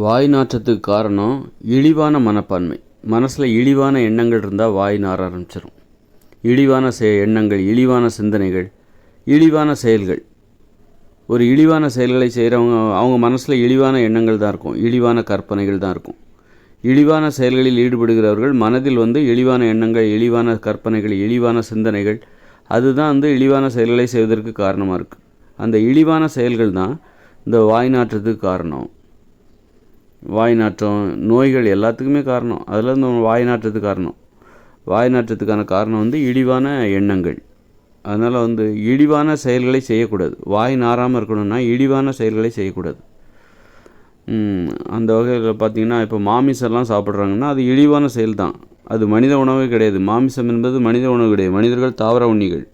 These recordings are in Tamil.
வாய் நாற்றத்துக்கு காரணம் இழிவான மனப்பான்மை. மனசில் இழிவான எண்ணங்கள் இருந்தால் வாய் நார ஆரம்பிச்சிடும் இழிவான செ எண்ணங்கள் இழிவான சிந்தனைகள் இழிவான செயல்கள். ஒரு இழிவான செயல்களை செய்கிறவங்க அவங்க மனசில் இழிவான எண்ணங்கள் தான் இருக்கும். இழிவான கற்பனைகள் தான் இருக்கும். இழிவான செயல்களில் ஈடுபடுகிறவர்கள் மனதில் வந்து இழிவான எண்ணங்கள் இழிவான கற்பனைகள் இழிவான சிந்தனைகள் அதுதான் வந்து இழிவான செயல்களை செய்வதற்கு காரணமாக இருக்குது அந்த இழிவான செயல்கள் தான் இந்த வாய் நாற்றத்துக்கு காரணம். வாய் நாற்றம் நோய்கள் எல்லாத்துக்குமே காரணம். அதில் இந்த வாய் நாற்றத்துக்கு காரணம். வாய் நாற்றத்துக்கான காரணம் வந்து இழிவான எண்ணங்கள். அதனால் வந்து இழிவான செயல்களை செய்யக்கூடாது. வாய் நாறாமல் இருக்கணும்னா இழிவான செயல்களை செய்யக்கூடாது. அந்த வகையில் பார்த்திங்கன்னா இப்போ மாமிசம்லாம் சாப்பிட்றாங்கன்னா அது இழிவான செயல் தான் அது மனித உணவே கிடையாது. மாமிசம் என்பது மனித உணவு கிடையாது. மனிதர்கள் தாவர உண்ணிகள்.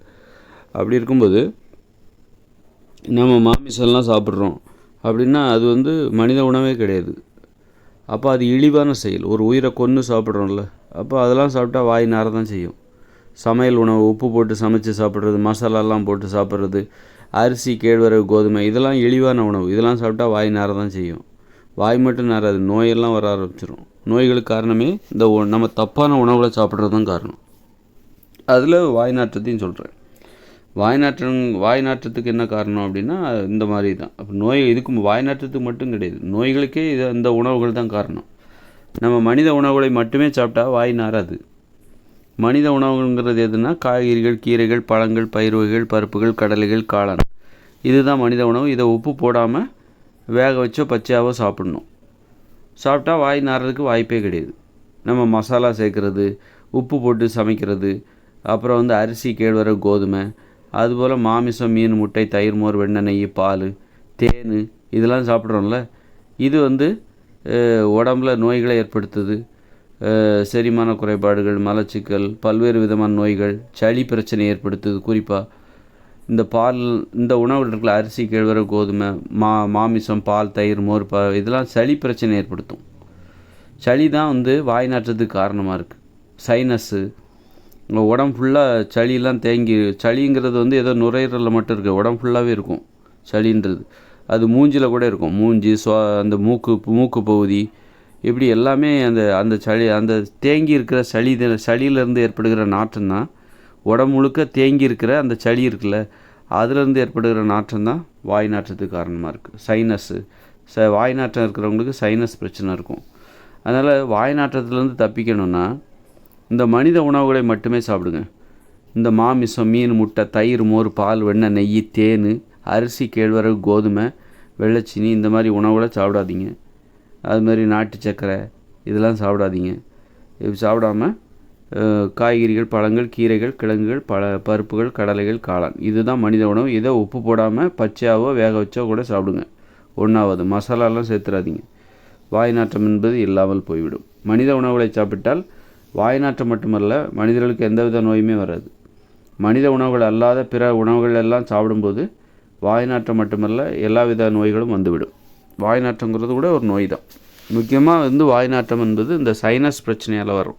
அப்படி இருக்கும்போது நம்ம மாமிசம்லாம் சாப்பிட்றோம். அப்படின்னா அது வந்து மனித உணவே கிடையாது. அப்போ அது இழிவான செயல். ஒரு உயிரை கொன்று சாப்பிட்றோம்ல அப்போ அதெல்லாம் சாப்பிட்டா வாய் நேரம் தான் செய்யும். சமையல் உணவு உப்பு போட்டு சமைச்சு சாப்பிட்றது மசாலாலாம் போட்டு சாப்பிட்றது அரிசி கேழ்வரகு கோதுமை இதெல்லாம் இழிவான உணவு. இதெல்லாம் சாப்பிட்டா வாய் நேரம் தான் செய்யும். வாய் மட்டும் நேராது நோயெல்லாம் வர ஆரம்பிச்சிடும் நோய்களுக்கு காரணமே இந்த நம்ம தப்பான உணவுகளை சாப்பிட்றது தான் காரணம். அதில் வாய் நாற்றத்தையும் சொல்கிறேன் வாய் வாய்நாற்றத்துக்கு வாய் என்ன காரணம் அப்படின்னா இந்த மாதிரி தான். அப்போ நோய் இதுக்கு வாய்நாற்றத்துக்கு மட்டும் கிடையாது. நோய்களுக்கே இது இந்த உணவுகள் தான் காரணம். நம்ம மனித உணவுகளை மட்டுமே சாப்பிட்டா வாய் நாராது மனித உணவுங்கிறது எதுனா காய்கறிகள் கீரைகள் பழங்கள் பயிர் வகைகள் பருப்புகள் கடலைகள் காளான். இதுதான் மனித உணவு. இதை உப்பு போடாமல் வேக வச்சோ பச்சையாவோ சாப்பிடணும். சாப்பிட்டா வாய் நாரதுக்கு வாய்ப்பே கிடையாது. நம்ம மசாலா சேர்க்குறது உப்பு போட்டு சமைக்கிறது அப்புறம் வந்து அரிசி கேழ்வரகு கோதுமை அதுபோல் மாமிசம் மீன் முட்டை தயிர் மோர் வெண்ணெய் நெய் பால் தேன் இதெல்லாம் சாப்பிட்றோம்ல. இது வந்து உடம்புல நோய்களை ஏற்படுத்துது. செரிமான குறைபாடுகள் மலச்சிக்கல் பல்வேறு விதமான நோய்கள் சளி பிரச்சனை ஏற்படுத்துது. குறிப்பாக இந்த பால் இந்த உணவுகள் இருக்குல்ல அரிசி கேழ்வரகு கோதுமை மா மாமிசம் பால் தயிர் மோர் ப இதெல்லாம் சளி பிரச்சனை ஏற்படுத்தும். சளி தான் வந்து வாய் நாற்றத்துக்கு காரணமாக இருக்குது சைனஸ்ஸு உடம்பு ஃபுல்லாக சளியெல்லாம் தேங்கி சளிங்கிறது வந்து ஏதோ நுரையீரலில் மட்டும் இருக்குது உடம்பு ஃபுல்லாகவே இருக்கும் சளின்றது. அது மூஞ்சில் கூட இருக்கும். மூஞ்சி சுவா அந்த மூக்கு மூக்கு பகுதி இப்படி எல்லாமே அந்த அந்த சளி அந்த தேங்கி இருக்கிற சளி சளியிலேருந்து ஏற்படுகிற நாற்றம் தான். உடம்பு முழுக்க தேங்கி இருக்கிற அந்த சளி இருக்குல்ல அதுலேருந்து ஏற்படுகிற நாற்றம் தான் வாய் நாற்றத்துக்கு காரணமாக இருக்குது சைனஸ்ஸு ச வாய் நாற்றம் இருக்கிறவங்களுக்கு சைனஸ் பிரச்சனை இருக்கும். அதனால் வாய் நாற்றத்துலேருந்து தப்பிக்கணும்னா இந்த மனித உணவுகளை மட்டுமே சாப்பிடுங்க. இந்த மாமிசம் மீன் முட்டை தயிர் மோர் பால் வெண்ணெய் நெய் தேன் அரிசி கேழ்வரகு கோதுமை வெள்ளைச்சீனி இந்த மாதிரி உணவுகளை சாப்பிடாதீங்க. அது மாதிரி நாட்டு சர்க்கரை இதெல்லாம் சாப்பிடாதீங்க. இது சாப்பிடாம காய்கறிகள் பழங்கள் கீரைகள் கிழங்குகள் பழ பருப்புகள் கடலைகள் காளான். இதுதான் மனித உணவு. இதை உப்பு போடாமல் பச்சையாவோ வேக வச்சோ கூட சாப்பிடுங்க. ஒன்றாவது மசாலாலாம் சேர்த்துறாதீங்க. வாய் நாற்றம் என்பது இல்லாமல் போய்விடும். மனித உணவுகளை சாப்பிட்டால் வாய்நாற்றம் மட்டுமல்ல மனிதர்களுக்கு எந்தவித நோயுமே வராது. மனித உணவுகள் அல்லாத பிற உணவுகள் எல்லாம் சாப்பிடும்போது வாய்நாற்றம் மட்டுமல்ல எல்லாவித நோய்களும் வந்துவிடும். வாய்நாற்றங்கிறது கூட ஒரு நோய் தான். முக்கியமாக வந்து வாய்நாற்றம் என்பது இந்த சைனஸ் பிரச்சனையால் வரும்.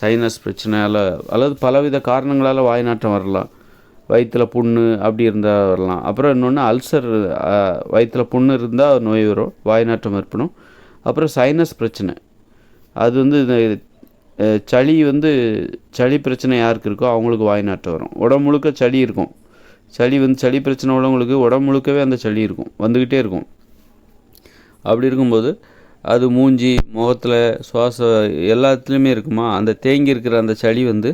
சைனஸ் பிரச்சனையால் அல்லது பலவித காரணங்களால் வாய்நாற்றம் வரலாம். வயிற்றில் புண்ணு அப்படி இருந்தால் வரலாம். அப்புறம் இன்னொன்று அல்சர் வயிற்றில் புண்ணு இருந்தால் நோய் வரும் வாய்நாற்றம் ஏற்படும். அப்புறம் சைனஸ் பிரச்சனை. அது வந்து இந்த சளி வந்து சளி பிரச்சனை யாருக்கு இருக்கோ அவங்களுக்கு வாய் வரும். உடம்பு முழுக்க சளி இருக்கும். சளி வந்து சளி பிரச்சனை உள்ளவங்களுக்கு உடம்பு முழுக்கவே அந்த சளி இருக்கும். வந்துக்கிட்டே இருக்கும். அப்படி இருக்கும்போது அது மூஞ்சி முகத்தில் சுவாச எல்லாத்துலேயுமே இருக்குமா? அந்த தேங்கி இருக்கிற அந்த சளி வந்து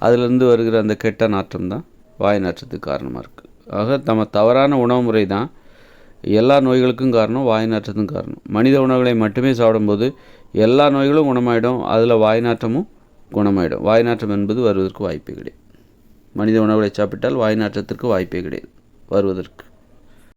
அதுலேருந்து வருகிற அந்த கெட்ட நாற்றம் தான் வாய் நாற்றத்துக்கு காரணமாக இருக்குது ஆக நம்ம தவறான உணவு முறை தான் எல்லா நோய்களுக்கும் காரணம் வாய் நாற்றத்தும் காரணம். மனித உணவுகளை மட்டுமே சாப்பிடும்போது எல்லா நோய்களும் குணமாயிடும். அதில் வாய் நாற்றமும் குணமாயிடும். வாய் நாற்றம் என்பது வருவதற்கு வாய்ப்பே கிடையாது. மனித உணவுகளை சாப்பிட்டால் வாய் நாற்றத்திற்கு வாய்ப்பே கிடையாது. வருவதற்கு.